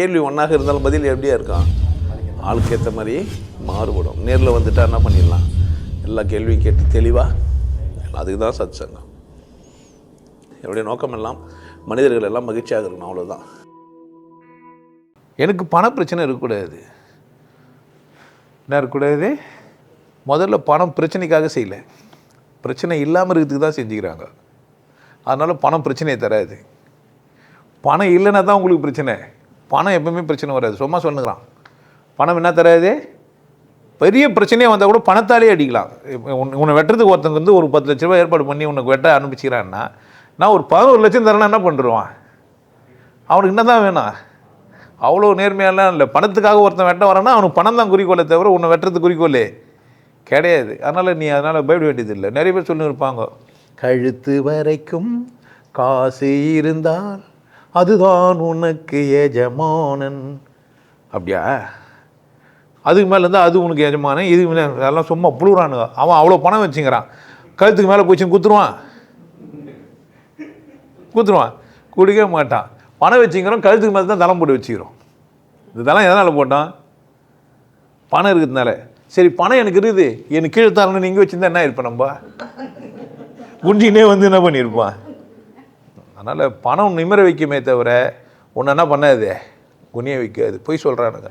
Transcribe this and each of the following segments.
கேள்வி ஒன்றாக இருந்தாலும் பதில் எப்படியா இருக்கான் ஆளுக்கு ஏற்ற மாதிரி மாறுபடும். நேரில் வந்துட்டா என்ன பண்ணிடலாம்? எல்லா கேள்வியும் கேட்டு தெளிவாக அதுக்கு தான் சத் சங்கம் என்னுடைய நோக்கம் எல்லாம் மனிதர்கள் எல்லாம் மகிழ்ச்சியாக இருக்கணும் அவ்வளோதான் எனக்கு பண பிரச்சனை இருக்கக்கூடாது. என்ன இருக்கக்கூடாது? முதல்ல பணம் பிரச்சனைக்காக செய்யல. பிரச்சனை இல்லாமல் இருக்கிறதுக்கு தான் செஞ்சுக்கிறாங்க. அதனால் பணம் பிரச்சனையை தராது. பணம் இல்லைன்னா தான் உங்களுக்கு பிரச்சனை. பணம் எப்பவுமே பிரச்சனை வராது. சும்மா சொல்லுங்கிறான். பணம் என்ன தராது? பெரிய பிரச்சனையே வந்தால் கூட பணத்தாலே அடிக்கலாம். உன்னை- உன்னை வெட்டுறதுக்கு ஒருத்தங்க வந்து ஒரு பத்து லட்ச ரூபாய் ஏற்பாடு பண்ணி உனக்கு வெட்ட அனுப்பிச்சிக்கிறான்னா நான் ஒரு பதினோரு லட்சம் தரேன்னா என்ன பண்ணுருவான் அவனுக்கு என்ன தான் வேணும்? அவ்வளோ நேர்மையெல்லாம் இல்லை. பணத்துக்காக ஒருத்தன் வெட்ட வரான்னா அவனுக்கு பணம் தான் குறிக்கோளே தவிர உன்னை வெட்டுறது குறிக்கோளே கிடையாது. அதனால் நீ அதனால் பயப்பட வேண்டியதில்லை. நிறைய பேர் சொல்லி இருப்பாங்க கழுத்து வரைக்கும் காசு இருந்தால் அதுதான் உனக்கு எஜமானன். அப்படியா? அதுக்கு மேலே இருந்தால் அது உனக்கு எஜமானன் இதுக்கு மேலே அதெல்லாம் சும்மா புழுறானுங்க அவன் அவ்வளோ பணம் வச்சுங்கிறான். கழுத்துக்கு மேலே போச்சுன்னு குத்துருவான். குத்துருவான். குடிக்க மாட்டான். பணம் வச்சுக்கிறோம் கழுத்துக்கு மேலே தான் தளம் போட்டு வச்சுக்கிறோம். இந்த தளம் எதனால் போட்டான்? பணம் இருக்கிறதுனால. சரி பணம் எனக்கு இருக்குது. எனக்கு கீழே தரணும்னு நீங்கள் வச்சுருந்தா என்ன இருப்பேன் நம்ம? குண்டினே வந்து என்ன பண்ணியிருப்பான்? அதனால் பணம் நிமிர வைக்குமே தவிர ஒன்று என்ன பண்ணாது? குனிய வைக்காது. பொய் சொல்கிறானுங்க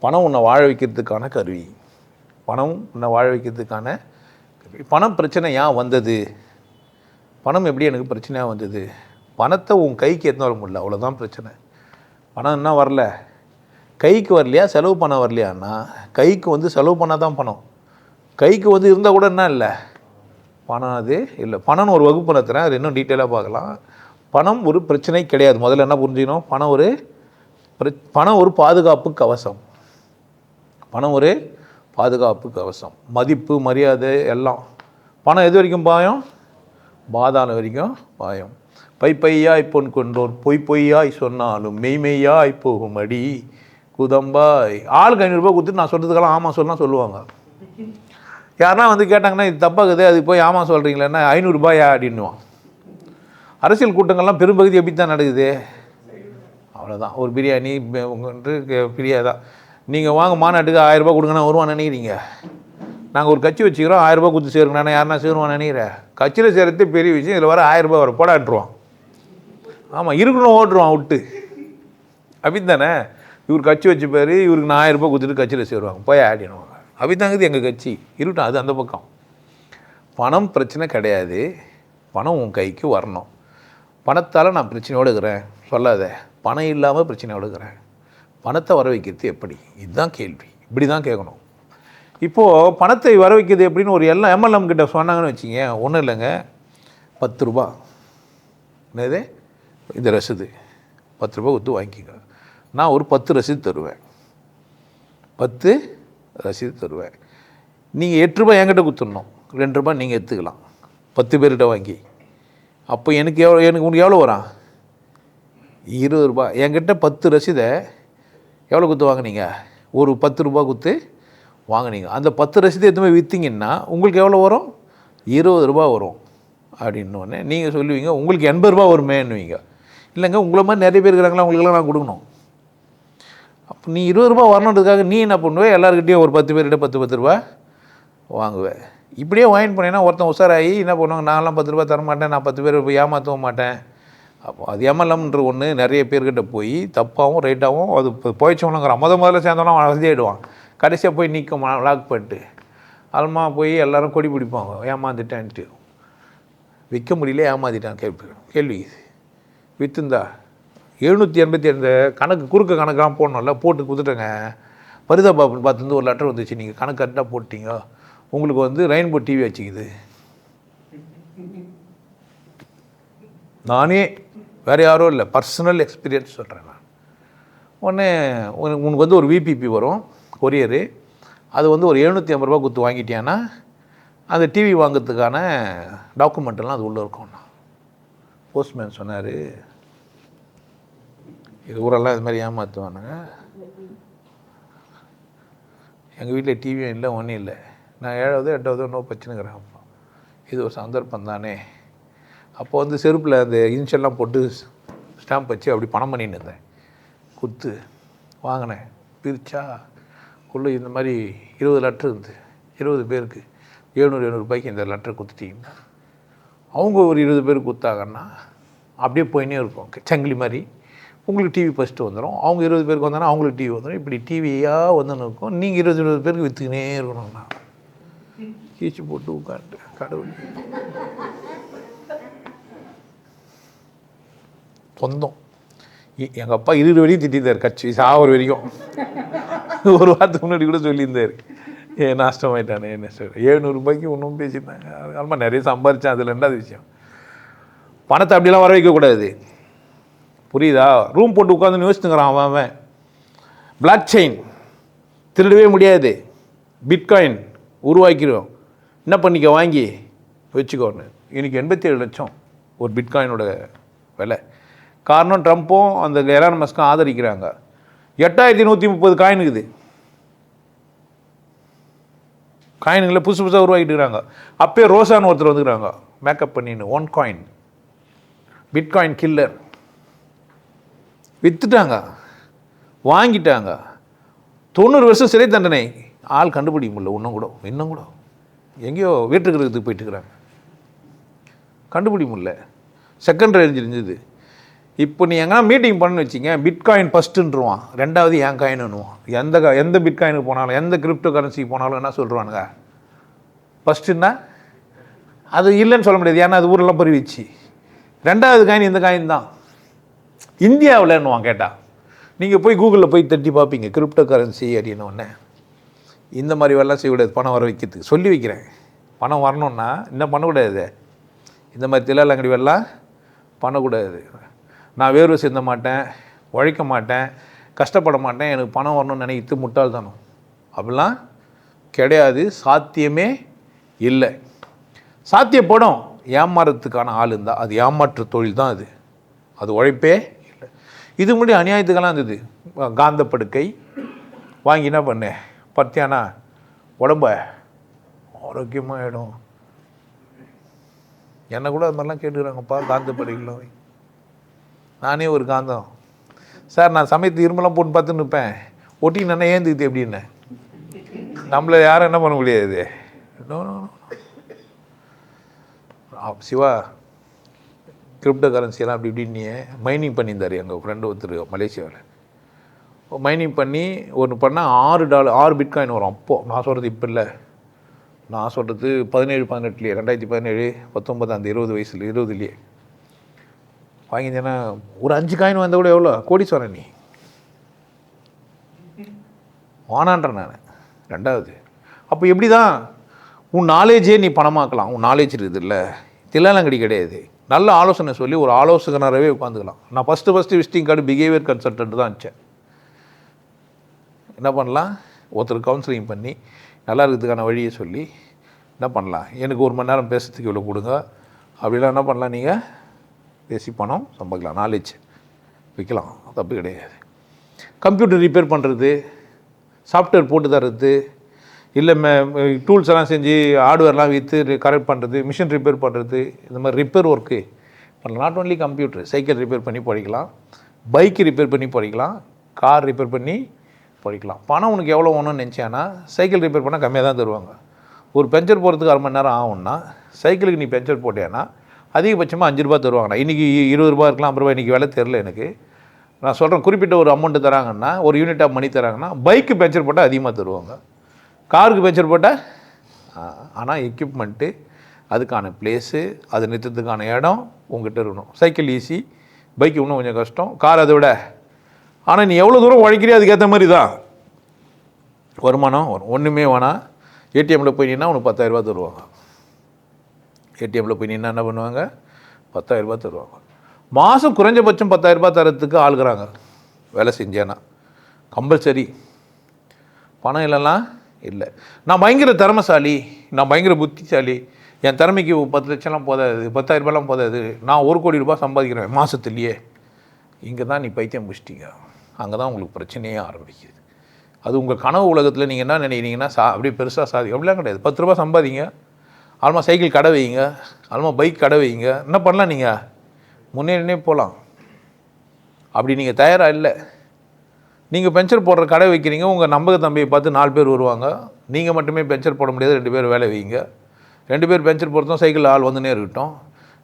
பணம் உன்னை வாழ வைக்கிறதுக்கான கருவி. பணம் உன்னை வாழ வைக்கிறதுக்கான கருவி. பணம் பிரச்சனை ஏன் வந்தது? பணம் எப்படி எனக்கு பிரச்சனையாக வந்தது? பணத்தை உன் கைக்கு எத்தனை வர முடியல. அவ்வளோதான் பிரச்சனை. பணம் என்ன வரல. கைக்கு வரலையா? செலவு பண்ண வரலையான்னா கைக்கு வந்து செலவு பண்ணால் தான் பணம். கைக்கு வந்து இருந்தால் கூட என்ன இல்லை? பணம் அது இல்லை. பணம்னு ஒரு வகுப்பு நடத்துகிறேன் அது இன்னும் டீட்டெயிலாக பார்க்கலாம். பணம் ஒரு பிரச்சனை கிடையாது. முதல்ல என்ன புரிஞ்சுக்கணும்? பணம் ஒரு பிர- பணம் ஒரு பாதுகாப்பு கவசம். பணம் ஒரு பாதுகாப்பு கவசம். மதிப்பு மரியாதை எல்லாம். பணம் எது வரைக்கும் பாயம்? பாதாளம் வரைக்கும் பாயம். பை பையாய் பொன் கொண்டோர் பொய் பொய்யாய் சொன்னாலும் மெய்மெய்யாய் போகும் அடி குதம்பாய். ஆளுக்கு ஐநூறுரூபா கொடுத்துட்டு நான் சொல்கிறதுக்கெல்லாம் ஆமாம் சொல்லலாம் சொல்லுவாங்க. யாருன்னா வந்து கேட்டாங்கன்னா இது தப்பாகுது அதுக்கு போய் ஆமாம் சொல்கிறீங்களேன்னா ஐநூறுரூபாயா அப்படின்னுவான். அரசியல் கூட்டங்கள்லாம் பெரும்பகுதி எப்படி தான் நடக்குது. அவ்வளோதான் ஒரு பிரியாணி உங்களுக்கு பிரியா தான் நீங்கள் வாங்க மாநாட்டுக்கு ஆயிரரூபா கொடுங்கண்ணா வருவான் நினைக்கிறீங்க. நாங்கள் ஒரு கட்சி வச்சுக்கிறோம் ஆயிரரூபா கொடுத்து சேருங்கண்ணா யாருனா சேருவான் நினைக்கிறேன் கட்சியில் சேர்த்து பெரிய விஷயம் இதில் வர ஆயிரரூபா வர போடாட்டுருவான் ஆமாம் இருக்கணும் ஓட்டுருவான் விட்டு. அப்படின்னு தானே இவர் கட்சி வச்சு பேர் இவருக்கு நான் ஆயிரரூபா கொடுத்துட்டு கட்சியில் சேருவாங்க. போய் ஆடிடுவாங்க அப்படிதாங்குது எங்கள் கட்சி. இருக்கட்டும் அது அந்த பக்கம். பணம் பிரச்சனை கிடையாது. பணம் உன் கைக்கு வரணும். பணத்தால் நான் பிரச்சனையோடு இருக்கிறேன். சொல்லாத. பணம் இல்லாமல் பிரச்சனையோடு இருக்கிறேன். பணத்தை வர வைக்கிறது எப்படி? இதுதான் கேள்வி. இப்படி தான் கேட்கணும். இப்போது பணத்தை வர வைக்கிறது எப்படின்னு ஒரு எல்லாம் எம்எல்எம் கிட்ட சொன்னாங்கன்னு வச்சிங்க ஒன்றும் இல்லைங்க. பத்து ரூபா. என்னது? இந்த ரசீது. பத்து ரூபா கொடுத்து வாங்கிக்கோங்க. நான் ஒரு பத்து ரசீது தருவேன். பத்து ரசீது தருவேன். நீங்கள் எட்டு ரூபாய் என்கிட்ட கொடுத்துடணும். ரெண்டு ரூபாய் நீங்கள் எடுத்துக்கலாம். பத்து பேர்கிட்ட வாங்கி. அப்போ எனக்கு எவ்வளோ எனக்கு உனக்கு எவ்வளோ வரும்? இருபது ரூபா என்கிட்ட பத்து ரசீதை எவ்வளோ கொடுத்து வாங்குனீங்க? ஒரு பத்து ரூபா கொடுத்து வாங்கினீங்க. அந்த பத்து ரசீதை எதுவுமே விற்றீங்கன்னா உங்களுக்கு எவ்வளோ வரும்? இருபது ரூபா வரும். அப்படின்னோடனே நீங்கள் சொல்லுவீங்க உங்களுக்கு எண்பது ரூபா வருமேன்னுவீங்க. இல்லைங்க உங்களை மாதிரி நிறைய பேர் இருக்கிறாங்களா உங்களுக்கெல்லாம் நான் கொடுக்கணும். அப்போ நீ இருபது ரூபா வரணுன்றதுக்காக நீ என்ன பண்ணுவேன் எல்லாருக்கிட்டேயும் ஒரு பத்து பேர்கிட்ட பத்து பத்து ரூபா வாங்குவேன் இப்படியே வாங்கிட்டு போனீங்கன்னா ஒருத்தன் உஷாராகி என்ன பண்ணுவாங்க நான்லாம் பத்து ரூபா தர மாட்டேன் நான் பத்து பேர் போய் ஏமாற்றவும் மாட்டேன். அப்போ அது ஏமாலம்ன்ற ஒன்று நிறைய பேர்கிட்ட போய் தப்பாகவும் ரைட்டாகவும் அது போயிச்சவனுங்கிற முத முதல்ல சேர்ந்தோன்னா வசதியாகிடுவான் கடைசியாக போய் நிற்கும் லாக் பண்ணிட்டு. அல்மா போய் எல்லோரும் கொடி பிடிப்பாங்க ஏமாந்துட்டேன்ட்டு. விற்க முடியல ஏமாத்திட்டான் கேள்வி கேள்வி விற்றுந்தா எழுநூற்றி எண்பத்தி ரெண்டு கணக்கு குறுக்க கணக்கெலாம் போடணும்ல போட்டு கொடுத்துட்டேங்க. பரிதாபாபுன்னு பார்த்துருந்து ஒரு லெட்டர் வந்துச்சு நீங்கள் கணக்கு கரெக்டாக போட்டிங்க. உங்களுக்கு வந்து ரெயின்போ டிவி வச்சுக்குது. நானே வேறு யாரும் இல்லை பர்சனல் எக்ஸ்பீரியன்ஸ் சொல்கிறேன் நான். உடனே உனக்கு உனக்கு வந்து ஒரு விபிபி வரும் கொரியரு அது வந்து ஒரு எழுநூற்றி ஐம்பது ரூபா கொடுத்து வாங்கிட்டியான்னா அந்த டிவி வாங்குறதுக்கான டாக்குமெண்ட்லாம் அது உள்ளே இருக்கும்ண்ணா போஸ்ட்மேன் சொன்னார். இது ஊரெல்லாம் இது மாதிரி ஏமாற்றுவானுங்க எங்கள் வீட்டில் டிவியும் இல்லை ஒன்றும் இல்லை. நான் ஏழாவது எட்டாவது நோ பிரச்சனைங்கிறேன் அப்போ. இது ஒரு சந்தர்ப்பம் தானே. அப்போ வந்து செருப்பில் அந்த இன்ஷெல்லாம் போட்டு ஸ்டாம்ப் வச்சு அப்படி பணம் பண்ணிட்டு இருந்தேன். குத்து வாங்கினேன். பிரித்தா உள்ளே இந்த மாதிரி இருபது லெட்ரு இருந்து இருபது பேருக்கு எழுநூறு எழுநூறுபாய்க்கு இந்த லெட்டரை குத்துட்டிங்கன்னா அவங்க ஒரு இருபது பேர் கொடுத்தாங்கன்னா அப்படியே போயினே இருக்கும். சங்கிலி மாதிரி. உங்களுக்கு டிவி ஃபஸ்ட்டு வந்துடும் அவங்க இருபது பேருக்கு வந்தாங்கன்னா அவங்களுக்கு டிவி வந்துடும் இப்படி டிவியாக வந்துன்னு இருக்கும். நீங்கள் இருபது இருபது பேருக்கு விற்றுக்கினே இருக்கணும்ண்ணா கீச்சு போட்டு உட்காந்து கடவுள். சொந்தம். எங்கள் அப்பா இருபது வரையும் திட்டிருந்தார் கட்சி சாவர் வரைக்கும் ஒரு வாரத்துக்கு முன்னாடி கூட சொல்லியிருந்தார். ஏ நாஷ்டமாயிட்டானே என்ன சார் ஏழ்நூறுபாய்க்கு ஒன்றும் பேசியிருந்தாங்க. அதனால நிறைய சம்பாரித்தேன் அதில் ரெண்டாவது விஷயம். பணத்தை அப்படிலாம் வர வைக்கக்கூடாது புரியுதா? ரூம் போட்டு உட்காந்து யோசிச்சுங்கிறான் அவன் அவன். பிளாக் செயின் திருடவே முடியாது. பிட்காயின் உருவாக்கிடுவோம். என்ன பண்ணிக்க வாங்கி வச்சுக்கோன்னு. இன்றைக்கி எண்பத்தி ஏழு லட்சம் ஒரு பிட்காயினோட விலை. காரணம் ட்ரம்ப்பும் அந்த எலான் மஸ்க்கும் ஆதரிக்கிறாங்க. எட்டாயிரத்தி நூற்றி முப்பது காயின் இருக்குது காயினுங்களை புதுசு புதுசாக உருவாக்கிட்டு இருக்கிறாங்க அப்பயே ரோசான்னு ஒருத்தர் வந்துக்கிறாங்க. மேக்கப் பண்ணின்னு ஒன் காயின் பிட்காயின் கில்லர் விற்றுட்டாங்க வாங்கிட்டாங்க. தொண்ணூறு வருஷம் சிறை தண்டனை. ஆள் கண்டுபிடிக்க முடியல இன்னும் கூட இன்னும் கூட. எங்கேயோ வீட்டுக்கிறதுக்கு போயிட்டு கண்டுபிடி முடியல. செகண்ட் ரேஞ்ச் இருந்தது. இப்போ நீ எங்கன்னா மீட்டிங் பண்ணு வச்சிங்க பிட்காயின் ஃபஸ்ட்டுன்றுவான் ரெண்டாவது என் காயின்னுவான் எந்த கா- எந்த பிட்காயினுக்கு போனாலும் எந்த கிரிப்டோ கரன்சிக்கு போனாலும் என்ன சொல்கிறானுங்க ஃபஸ்ட்டுன்னா அது இல்லைன்னு சொல்ல முடியாது. ஏன்னா அது ஊரெல்லாம் பரவிச்சு ரெண்டாவது காயின் இந்த காயின் தான். இந்தியாவில்ன்னுவான் கேட்டால் நீங்கள் போய் கூகுளில் போய் தட்டி பார்ப்பீங்க கிரிப்டோ கரன்சி அப்படின்னு ஒன்று இந்த மாதிரி வேலைலாம் செய்யக்கூடாது பணம் வர வைக்கிறதுக்கு சொல்லி வைக்கிறேன். பணம் வரணுன்னா என்ன பண்ணக்கூடாது இந்த மாதிரி தில்லாலங்கடி வரலாம் பண்ணக்கூடாது. நான் வேர்வை சிந்த மாட்டேன் உழைக்க மாட்டேன் கஷ்டப்பட மாட்டேன் எனக்கு பணம் வரணும்னு நினைக்கிறது முட்டாள்தானும். அப்படிலாம் கிடையாது சாத்தியமே இல்லை. சாத்தியப்படும். ஏமாறத்துக்கான ஆள் இருந்தால் அது ஏமாற்று தொழில் தான் அது. அது உழைப்பே இல்லை. இது முன்னாடி அநியாயத்துக்கெல்லாம் இருந்தது. காந்த படுக்கை வாங்கி என்ன பண்ணேன் பார்த்தியானா உடம்ப ஆரோக்கியமாகிடும் என்னை கூட அது மாதிரிலாம் கேட்டுக்கிறாங்கப்பா காந்த படிக்கலாம் நானே ஒரு காந்தம். சார் நான் சமயத்து இரும்பெல்லாம் போட்டு பார்த்து நிற்பேன் ஒட்டி நான் ஏந்துக்குது எப்படின்னு? நம்மளை யாரும் என்ன பண்ண முடியாது சிவா கிரிப்டோ கரன்சியெல்லாம் அப்படி இப்படின்னு மைனிங் பண்ணியிருந்தார் எங்கள் ஃப்ரெண்டு ஒருத்தர் மலேசியாவில். மைனிங் பண்ணி ஒன்று பண்ணால் ஆறு டாலர் ஆறு பிட்காயின் வரும். அப்போது நான் சொல்கிறது இப்போ இல்லை. நான் சொல்கிறது பதினேழு பதினெட்டுலேயே ரெண்டாயிரத்தி பதினேழு பத்தொம்பது அந்த இருபது வயசில் இருபதுலேயே. வாங்கிச்சேன்னா ஒரு அஞ்சு காயின் வந்தால் கூட எவ்வளோ கோடீஸ்வரன் நீ. வானான்றேன் நான். ரெண்டாவது. அப்போ எப்படி தான் உன் நாலேஜே நீ பணமாக்கலாம். உன் நாலேஜ் இருக்குது இல்லை. தில்லாலங்கடி கிடையாது. நல்ல ஆலோசனை சொல்லி ஒரு ஆலோசகனாகவே உட்காந்துக்கலாம் நான் first first visiting card behaviour consultant தான் வச்சேன். என்ன பண்ணலாம்? ஒருத்தர் கவுன்சிலிங் பண்ணி நல்லா இருக்கிறதுக்கான வழியை சொல்லி என்ன பண்ணலாம்? எனக்கு ஒரு மணி நேரம் பேசுறதுக்கு இவ்வளோ கொடுங்க. அப்படிலாம் என்ன பண்ணலாம் நீங்கள் பேசி பணம் சம்பாதிக்கலாம். நாலேஜ் விற்கலாம் தப்பு கிடையாது. கம்ப்யூட்டர் ரிப்பேர் பண்ணுறது சாஃப்ட்வேர் போட்டு தர்றது இல்லை டூல்ஸ் எல்லாம் செஞ்சு ஹார்ட்வேர்லாம் விற்று கரெக்ட் பண்ணுறது மிஷின் ரிப்பேர் பண்ணுறது இந்த மாதிரி ரிப்பேர் ஒர்க்கு பண்ணலாம். Not only computer cycle repair பண்ணி படிக்கலாம். பைக் ரிப்பேர் பண்ணி படிக்கலாம். கார் ரிப்பேர் பண்ணி படிக்கலாம் பணம் உனக்கு எவ்வளோ வேணும்னு நினச்சேன்னா சைக்கிள் ரிப்பேர் பண்ணால் கம்மியாக தான் தருவாங்க. ஒரு பெஞ்சர் போகிறதுக்கு அரை மணி நேரம் ஆகும்னா சைக்கிளுக்கு நீ பெஞ்சர் போட்டேன்னா அதிகபட்சமாக அஞ்சு ரூபா தருவாங்கண்ணா இன்றைக்கி இருபது ரூபா இருக்கலாம் ஐம்பது ரூபா இன்றைக்கி விலை தெரில எனக்கு. நான் சொல்கிறேன் குறிப்பிட்ட ஒரு அமௌண்ட்டு தராங்கன்னா ஒரு யூனிட் ஆஃப் மணி தராங்கன்னா பைக்கு பெஞ்சர் போட்டால் அதிகமாக தருவாங்க. காருக்கு பெஞ்சர் போட்டால் ஆனால் எக்யூப்மெண்ட்டு அதுக்கான பிளேஸு அது நிறுத்தத்துக்கான இடம் உங்ககிட்ட இருக்கணும். சைக்கிள் ஈஸி பைக் இன்னும் கொஞ்சம் கஷ்டம். கார் அதை விட ஆனால் நீ எவ்வளோ தூரம் உழைக்கிறியோ அதுக்கேற்ற மாதிரி தான் வருமானம் வரும். ஒன்றுமே வேணாம் ஏடிஎம்மில் போய் நின்னா உனக்கு பத்தாயிரரூபா தருவாங்க. ஏடிஎம்மில் போய் நின்னா என்ன பண்ணுவாங்க? பத்தாயிரரூபா தருவாங்க. மாதம் குறைஞ்சபட்சம் பத்தாயிரரூபா தரத்துக்கு ஆளுகிறாங்க. வேலை செஞ்சேன்னா. கம்பல்சரி. பணம் இல்லைலாம் இல்லை. நான் பயங்கர திறமசாலி. நான் பயங்கர புத்திசாலி. என் திறமைக்கு பத்து லட்சம்லாம் போதாது. பத்தாயிரரூபாலாம் போதாது. நான் ஒரு கோடி ரூபாய் சம்பாதிக்கிறேன் மாதத்துலேயே இங்கே தான் நீ பைத்தியம் முடிச்சிட்டிங்க அங்கே தான் உங்களுக்கு பிரச்சனையே ஆரம்பிக்குது. அது உங்கள் கனவு உலகத்தில் நீங்கள் என்ன நினைக்கிறீங்கன்னா சா அப்படியே பெருசாக சாதி அப்படிலாம் கிடையாது. பத்து ரூபா சம்பாதிங்க. ஆல்மா சைக்கிள் கடை வைங்க. ஆல்மா பைக் கடை வைங்க. என்ன பண்ணலாம் நீங்கள் முன்னேறினே போகலாம் அப்படி நீங்கள் தயாராக இல்லை. நீங்கள் பெஞ்சர் போடுற கடை வைக்கிறீங்க. உங்கள் நம்பக தம்பியை பார்த்து நாலு பேர் வருவாங்க. நீங்கள் மட்டுமே பெஞ்சர் போட முடியாது. ரெண்டு பேர் வேலை வைங்க. ரெண்டு பேர் பெஞ்சர் போடுறதும் சைக்கிள் ஆள் வந்துனே இருக்கட்டும்.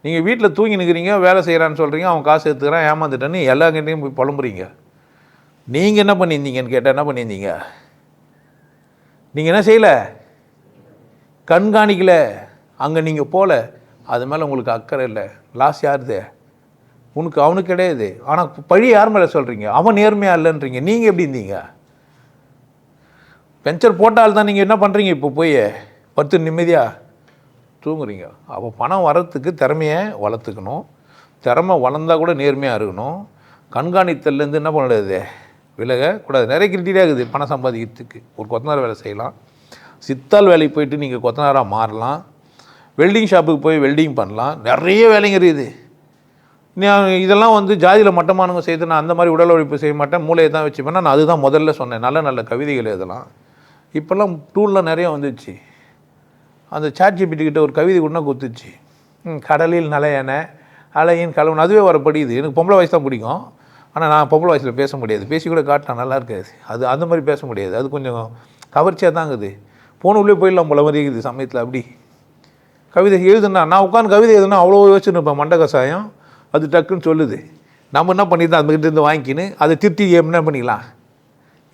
நீங்கள் வீட்டில் தூங்கி நிற்கிறீங்க வேலை செய்கிறான்னு சொல்கிறீங்க அவன் காசு எடுத்துக்கிறான் ஏமாந்துட்டேன்னு எல்லா எல்லாங்கிட்டையும் போய் புலம்புறீங்க. நீங்கள் என்ன பண்ணியிருந்தீங்கன்னு கேட்டால் என்ன பண்ணியிருந்தீங்க? நீங்கள் என்ன செய்யலை? கண்காணிக்கலை. அங்கே நீங்கள் போகல அது மேலே உங்களுக்கு அக்கறை இல்லை. லாஸ் யாருது? உனக்கு அவனுக்கு கிடையாது. ஆனால் பழி யார் மேலே சொல்கிறீங்க அவன் நேர்மையாக இல்லைன்றீங்க. நீங்கள் எப்படி இருந்தீங்க? பெஞ்சர் போட்டால் தான் நீங்கள் என்ன பண்ணுறீங்க இப்போ போய்? பத்து நிம்மதியாக தூங்குறீங்க. அப்போ பணம் வர்றதுக்கு திறமையை வளர்த்துக்கணும். திறமை வளர்ந்தா கூட நேர்மையாக இருக்கணும். கண்காணித்தல்லேருந்து என்ன பண்ணக்கூடாது விலகக்கூடாது நிறைய கிரிட்டீரியா இருக்குது. பணம் சம்பாதிக்கிறதுக்கு. ஒரு கொத்தனார் வேலை செய்யலாம். சித்தால் வேலைக்கு போயிட்டு நீங்கள் கொத்தனாராக மாறலாம். வெல்டிங் ஷாப்புக்கு போய் வெல்டிங் பண்ணலாம். நிறைய வேலைங்க இருக்குது. நான் இதெல்லாம் வந்து ஜாதியில் மட்டமானவங்க செய்து நான் அந்த மாதிரி உடல் உழைப்பு செய்ய மாட்டேன். மூளையை தான் வச்சுப்பேன் நான் அதுதான் முதல்ல சொன்னேன். நல்ல நல்ல கவிதைகள் இதெல்லாம். இப்போல்லாம் டூல்லாம் நிறைய வந்துச்சு. அந்த சாட் கிட்ட ஒரு கவிதை கூட குத்துச்சு கடலில் நலையன அலையின் கலவன் அதுவே வரப்படுது. எனக்கு பொம்பளை வயசு தான் பிடிக்கும். ஆனால் நான் பொம்பளை வயசில் பேச முடியாது. பேசி கூட காட்டினா நல்லா இருக்காது. அது அந்த மாதிரி பேச முடியாது. அது கொஞ்சம் கவர்ச்சியாக தான் இருக்குது. போன உள்ளே போயிடலாம் போல மாதிரி இருக்குது சமயத்தில் அப்படி. கவிதை எழுதுனா நான் உட்காந்து கவிதை எழுதுனா அவ்வளோ யோசிச்சுன்னு இருப்பேன் மண்டை கசாயம் அது டக்குன்னு சொல்லுது. நம்ம என்ன பண்ணியிருந்தோம் அந்த கிட்டேருந்து வாங்கிக்கின்னு அதை திருத்தி என்ன பண்ணிக்கலாம்?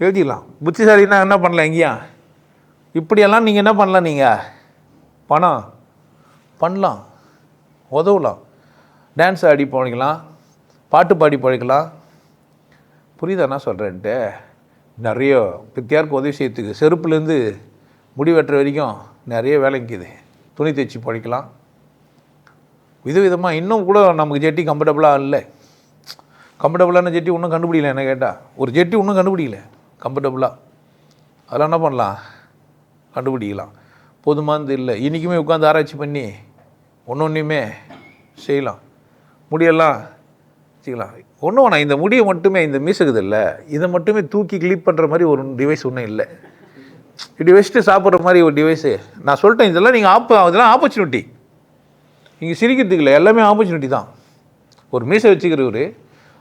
எழுதிடலாம். புத்திசாலின்னா என்ன பண்ணலாம் எங்கேயா இப்படியெல்லாம் நீங்கள் என்ன பண்ணலாம் நீங்கள் பணம். பண்ணலாம். உதவலாம். டான்ஸ் ஆடி போனிக்கலாம் பாட்டு பாடி பழிக்கலாம் புரியுதா என்ன சொல்கிறேன்ட்டு நிறைய பித்தியாருக்கு உதவி செய்யறதுக்கு செருப்புலேருந்து முடி வெட்டுற வரைக்கும் நிறைய வேலைக்குது துணி தைச்சி பழிக்கலாம். விதவிதமாக இன்னும் கூட நமக்கு ஜெட்டி கம்ஃபர்டபுளாக இல்லை. கம்ஃபர்டபுளான ஜெட்டி ஒன்றும் கண்டுபிடிக்கல என்ன கேட்டால் ஒரு ஜெட்டி ஒன்றும் கண்டுபிடிக்கல. கம்ஃபர்டபுளாக அதெல்லாம் என்ன பண்ணலாம்? கண்டுபிடிக்கலாம். போதுமானது இல்லை. இன்றைக்குமே உட்காந்து ஆராய்ச்சி பண்ணி ஒன்று ஒன்றையுமே செய்யலாம். முடியெல்லாம் வச்சுக்கலாம் ஒன்றும் வேணாம் இந்த முடியை மட்டுமே இந்த மீசுக்குது இல்லை. இதை மட்டுமே தூக்கி கிளிப் பண்ணுற மாதிரி ஒரு டிவைஸ் ஒன்றும் இல்லை. இப்படி வச்சுட்டு சாப்பிட்ற மாதிரி ஒரு டிவைஸு நான் சொல்லிட்டேன் இதெல்லாம் நீங்கள் ஆப்ப இதெல்லாம் ஆப்பர்ச்சுனிட்டி இங்கே சிரிக்கிறதுக்கு இல்லை எல்லாமே ஆப்பர்ச்சுனிட்டி தான். ஒரு மீசை வச்சுக்கிறவர்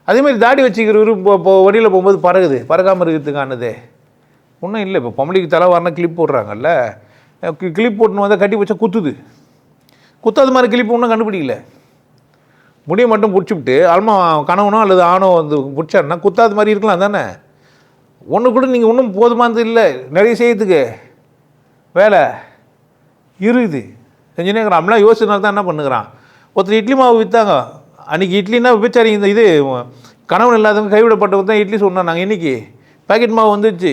அதே மாதிரி தாடி வச்சுக்கிறவர் இப்போ இப்போ வழியில் போகும்போது பறகுது. பறக்காமல் இருக்கிறதுக்கானது. ஒன்றும் இல்லை இப்போ பொம்பளைக்கு தலை வரணும் கிளிப் போடுறாங்கல்ல. கிளிப் போட்டுன்னு வந்தால் கட்டி வச்சா குத்துது. குத்தாத மாதிரி கிளிப் ஒன்றும் கண்டுபிடிக்கல. முடியை மட்டும் பிடிச்சிவிட்டு அல்மா கணவனோ அல்லது ஆணோ வந்து பிடிச்சாருன்னா குத்தாத மாதிரி இருக்கலாம் தானே? ஒன்று கூட நீங்கள் ஒன்றும் போதுமானது இல்லை. நிறைய செய்யறதுக்கு வேலை. இருக்குது செஞ்சுனே இருக்கிறான் அப்படிலாம் யோசிச்சனால தான் என்ன பண்ணுகிறான்? ஒருத்தர் இட்லி மாவு விற்றாங்க அன்றைக்கி இட்லினா விபச்சாரி இந்த இது கணவன் இல்லாதவங்க கைவிடப்பட்டவங்க தான் இட்லி சொன்னோம் நாங்கள் இன்றைக்கி பாக்கெட் மாவு வந்துச்சு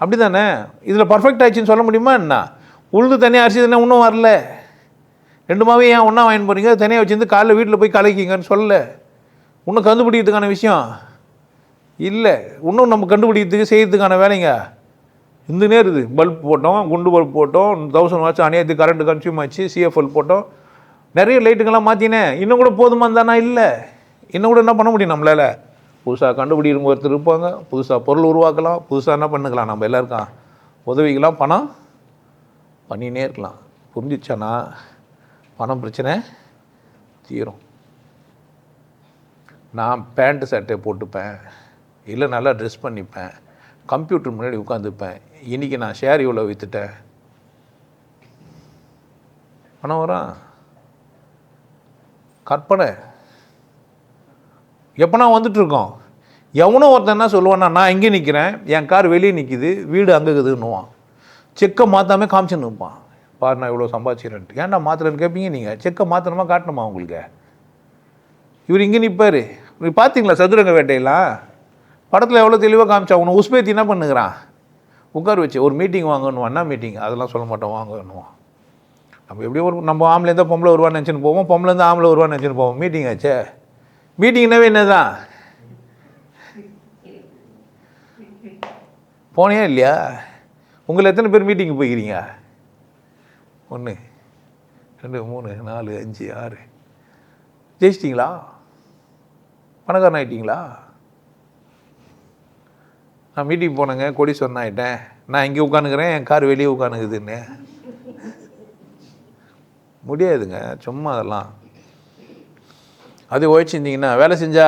அப்படி தானே இதில் பர்ஃபெக்ட் ஆச்சுன்னு சொல்ல முடியுமா என்ன? உளுந்து தனியாக அரிசி தானே இன்னும் வரல. ரெண்டு மாவே ஏன் ஒன்றா வாங்கிட்டு போகிறீங்க தனியாக வச்சுருந்து காலைல வீட்டில் போய் கலக்கிங்கன்னு சொல்லல. இன்னும் கண்டுபிடிக்கிறதுக்கான விஷயம்? இல்லை. இன்னும் நம்ம கண்டுபிடிக்கிறதுக்கு செய்யறதுக்கான வேலைங்க. இந்த நேருது பல்ப் போட்டோம் குண்டு பல்ப் போட்டோம் தௌசண்ட் வாட்ச் அநியாயத்து கரண்ட் கன்சியூம் ஆச்சு சிஎஃப்எல் போட்டோம். நிறைய லைட்டுங்கெல்லாம் மாற்றினேன் இன்னும் கூட போதுமா தானா? இல்லை. இன்னும் கூட என்ன பண்ண முடியும் நம்மளால்? புதுசாக கண்டுபிடிக்கும் ஒருத்தர் இருப்பாங்க. புதுசாக பொருள் உருவாக்கலாம். புதுசாக என்ன பண்ணுக்கலாம்? நம்ம எல்லாருக்கும் உதவிக்கலாம் பணம் பண்ணினே இருக்கலாம். புரிஞ்சிச்சானா பணம் பிரச்சனை தீரும். நான் பேண்ட்டு சட்டை போட்டுப்பேன். இல்லை நல்லா ட்ரெஸ் பண்ணிப்பேன். கம்ப்யூட்டர் முன்னாடி உட்காந்துப்பேன். இன்றைக்கி நான் ஷேர் இவ்வளோ விற்றுட்டேன் பணம் வரும் கற்பனை. எப்போனா வந்துட்டு இருக்கோம் எவனோ ஒருத்தன் என்ன சொல்லுவான்னா நான் இங்கே நிற்கிறேன் என் கார் வெளியே நிற்கிது வீடு அங்கே இருக்குதுன்னுவான். செக்கை மாற்றாமே காமிச்சுன்னு இருப்பான். பாரு நான் இவ்வளோ சம்பாதிச்சிக்கிறேன்ட்டு. ஏன்டா மாத்திரன்னு கேட்பீங்க நீங்கள் செக்கை மாத்திரமா காட்டணுமா உங்களுக்கு? இவர் இங்கே நிற்பார் நீ பார்த்தீங்களா சதுரங்க வேட்டையெல்லாம்? படத்தில் எவ்வளோ தெளிவாக காமிச்சா உன்னை உஸ்பேத்தி என்ன பண்ணுகிறான்? உட்கார வச்சு ஒரு மீட்டிங் வாங்கணும் என்ன மீட்டிங் அதெல்லாம் சொல்ல மாட்டோம் வாங்கணுவான் நம்ம எப்படியோ ஒரு நம்ம ஆம்பளை இருந்தால் பொம்பளை வருவான்னு நினச்சின்னு போவோம் பொம்பளை இருந்தால் ஆம்பளை வருவான்னு நினச்சின்னு போவோம். மீட்டிங் ஆச்சே? மீட்டிங்னாவே என்னதான் போனியா இல்லையா? உங்களை எத்தனை பேர் மீட்டிங் போய்க்கிறீங்க? ஒன்று ரெண்டு மூணு நாலு அஞ்சு ஆறு. ஜெயிச்சிட்டிங்களா? பணக்காரன் ஆகிட்டிங்களா நான் மீட்டிங் போனேங்க கோடீஸ்வரன் ஆகிட்டேன் நான் இங்கே உட்காந்துக்கிறேன் என் கார் வெளியே உட்காந்துக்குதுன்னு முடியாதுங்க சும்மா அதெல்லாம். அது உழைச்சிருந்தீங்கன்னா வேலை செஞ்சா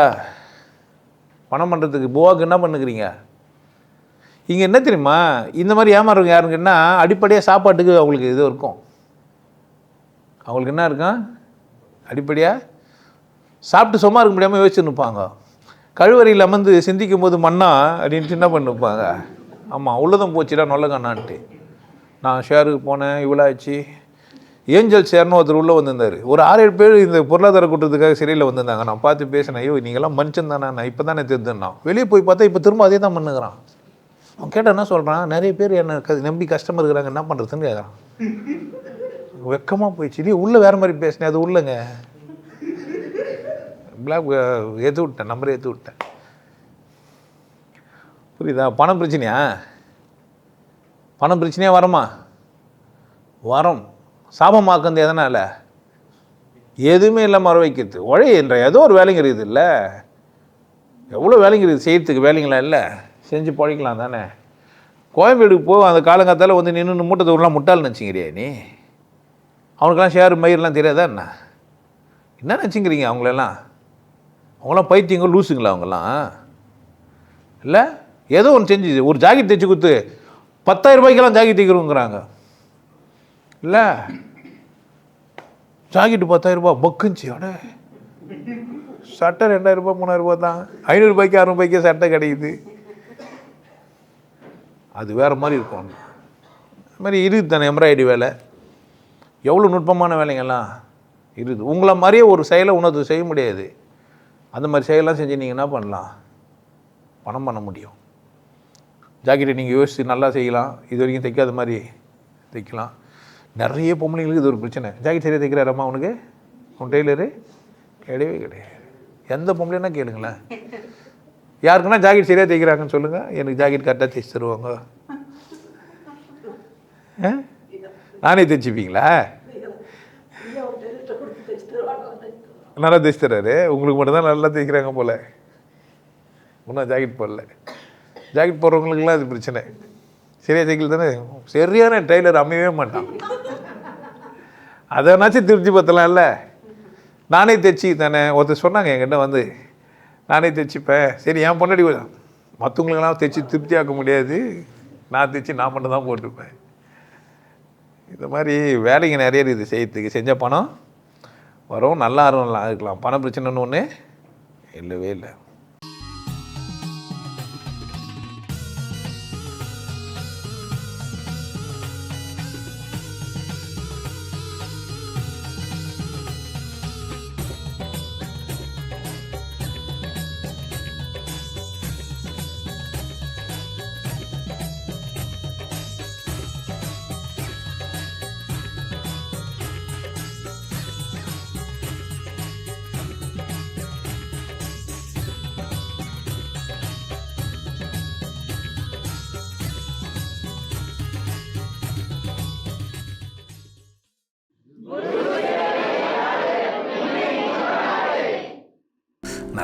பணம் பண்ணுறதுக்கு போவாக்கு என்ன பண்ணுக்கிறீங்க? இங்கே என்ன தெரியுமா? இந்த மாதிரி ஏமாறுறவங்க யாருங்கன்னா அடிப்படையாக சாப்பாட்டுக்கு அவங்களுக்கு இது இருக்கும். அவங்களுக்கு என்ன இருக்கும்? அடிப்படையாக சாப்பிட்டு சும்மா இருக்க முடியாமல் யோசிச்சு நிற்பாங்க கழுவறையில் அமர்ந்து சிந்திக்கும் போது மண்ணா அப்படின்ட்டு என்ன பண்ணிருப்பாங்க? ஆமாம் உள்ளதும் போச்சுடா நொல்லக்கண்ணான்ட்டு நான் ஷேருக்கு போனேன் இவ்வளோ ஆச்சு. ஏஞ்சல் ஷேர்னு ஒருத்தர் உள்ளே வந்திருந்தார். ஒரு ஆறு ஏழு பேர் இந்த பொருளாதார கூட்டத்துக்காக சிறையில் வந்திருந்தாங்க. நான் பார்த்து பேசினேன் ஐயோ நீங்களாம் மனுஷன் தானே நான் இப்போ தானே தெரிஞ்சுன்னா வெளியே போய் பார்த்தா இப்போ திரும்ப அதே தான் பண்ணுகிறான். அவன் கேட்டால் என்ன சொல்கிறான் நிறைய பேர் என்ன க- நம்பி கஸ்டமர் இருக்கிறாங்க என்ன பண்ணுறதுன்னு கேட்குறான் வெக்கமாக போயிடுச்சு. இல்லையே உள்ளே வேறு மாதிரி பேசினேன் அது உள்ளங்க. பிளாக் ஏற்று விட்டேன் நம்பரை ஏற்று விட்டேன். புரியுதா? பணம் பிரச்சனையா? பணம் பிரச்சனையாக வரமா? வரம். சாபமாக்குறது எதனால்? எதுவுமே இல்லாமல் வர வைக்கிறது. உழையின்ற என்ற ஏதோ ஒரு வேலைங்க இருக்குது இல்லை. எவ்வளோ வேலைங்க இருக்குது? செய்யறதுக்கு வேலைங்களா இல்லை. செஞ்சு பழைக்கலாம் தானே. கோயம்பேடுக்கு போக அந்த காலங்காத்தால் வந்து நின்று மூட்டை தூரம்லாம் முட்டாள்னு நினச்சிங்கிறியா நீ? அவனுக்கெல்லாம் ஷேர் மயிரெலாம் தெரியாதா என்ன? என்ன நினச்சிங்கிறீங்க அவங்களெல்லாம்? அவங்களாம் பைத்தியங்க லூசுங்களா அவங்கெல்லாம்? இல்லை? ஏதோ ஒன்று செஞ்சு ஒரு ஜாக்கெட் தைச்சி கொடுத்து பத்தாயிரம் ரூபாய்க்கெல்லாம் ஜாக்கெட் தைக்கிறோங்கிறாங்க. இல்லை? ஜாக்கெட்டு பத்தாயிரம் ரூபாய் பக்குஞ்சி அட. சட்டை ரெண்டாயிரம் ரூபாய் மூணாயிரம் ரூபாய் தான். ஐநூறுபாய்க்கு அறுநூறுபாய்க்கே சட்டை கிடைக்குது. அது வேறு மாதிரி இருக்கும். அது மாதிரி இருக்குது தானே எம்ப்ராய்டரி வேலை. எவ்வளோ நுட்பமான வேலைங்கள்லாம் இருக்குது. உங்களை மாதிரியே ஒரு செயலை உணர்த்து செய்ய முடியாது. அந்த மாதிரி செயலாம் செஞ்சு நீங்கள் என்ன பண்ணலாம்? பணம் பண்ண முடியும். ஜாக்கெட்டை நீங்கள் யோசித்து நல்லா செய்யலாம். இது வரைக்கும் தைக்காத மாதிரி தைக்கலாம். நிறைய பொம்பளைங்களுக்கு இது ஒரு பிரச்சனை. ஜாக்கெட் சரியாக தைக்கிறாரம்மா அவனுக்கு உன் டெய்லரு? கிடையவே கிடையாது. எந்த பொம்பளைன்னா கேளுங்களேன். யாருக்குன்னா ஜாக்கெட் சரியாக தைக்கிறாங்கன்னு சொல்லுங்கள் எனக்கு ஜாக்கெட் கரெக்டாக தைச்சு தருவாங்க. ஆ? நானே தைச்சிப்பீங்களா நல்லா தைச்சு தர்றாரு உங்களுக்கு மட்டும்தான் நல்லா தைக்கிறாங்க போல். இன்னும் ஜாக்கெட் போடல. ஜாக்கெட் போடுறவங்களுக்குலாம் அது பிரச்சனை. சரியா சைக்கிள் தானே? சரியான டெய்லர் அமையவே மாட்டான். அதனாச்சும் திருப்தி பத்தலாம்ல? நானே தைச்சி தானே? ஒருத்தர் சொன்னாங்க என்கிட்ட வந்து நானே தைச்சிப்பேன் சரி என் பொண்டாடி மற்றவங்களுக்கெல்லாம் தைச்சி திருப்தி ஆக்க முடியாது. நான் தைச்சி நான் மட்டும் தான் போட்டுப்பேன் இந்த மாதிரி வேலைங்க நிறைய இருக்குது செய்யறதுக்கு. செஞ்ச பணம் வரும் நல்லா ஆர்வம்லாம் இருக்கலாம். பண பிரச்சனைன்னு ஒன்று இல்லவே இல்லை.